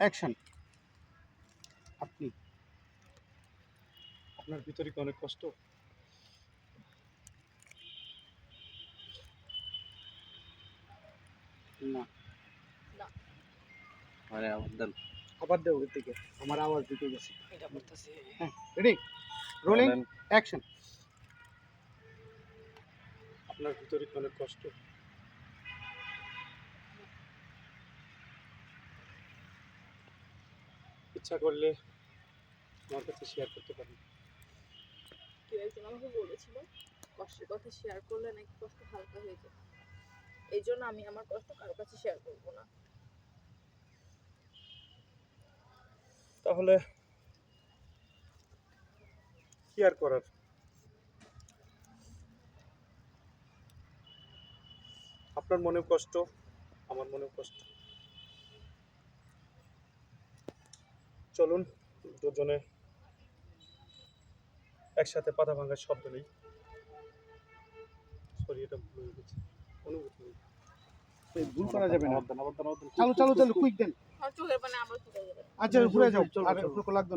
Action আপনি? আপনার ভিতরে কি অনেক কষ্ট? না। আমার দেন। আবার দিকে আমার আওয়াজ দিতে গেছে। এটা করতেছি। হ্যাঁ রেডি রোলিং অ্যাকশন আপনার ভিতরে কি অনেক কষ্ট? ইচ্ছা করলে আমার কাছে শেয়ার করতে পারেন। কেউ একজন আমাকে বলেছিল কষ্টের কথা শেয়ার করলে নাকি কষ্ট হালকা হয়ে যায়। এই জন্য আমি আমার কষ্ট কারও কাছে শেয়ার করব না। তাহলে কি আর করার? আপনার মনেও কষ্ট আমার মনেও কষ্ট। চলুন দুজনে একসাথে পাতা ভাঙার শব্দ নেই। সরি এটা ভুল হয়ে গেছে। অনুভূতি নেই। ভুল করা যাবে না। চালু চালু চালু কুইক দেন। আচ্ছা ঘুরে যাও। চলো, আর। লাগবে না।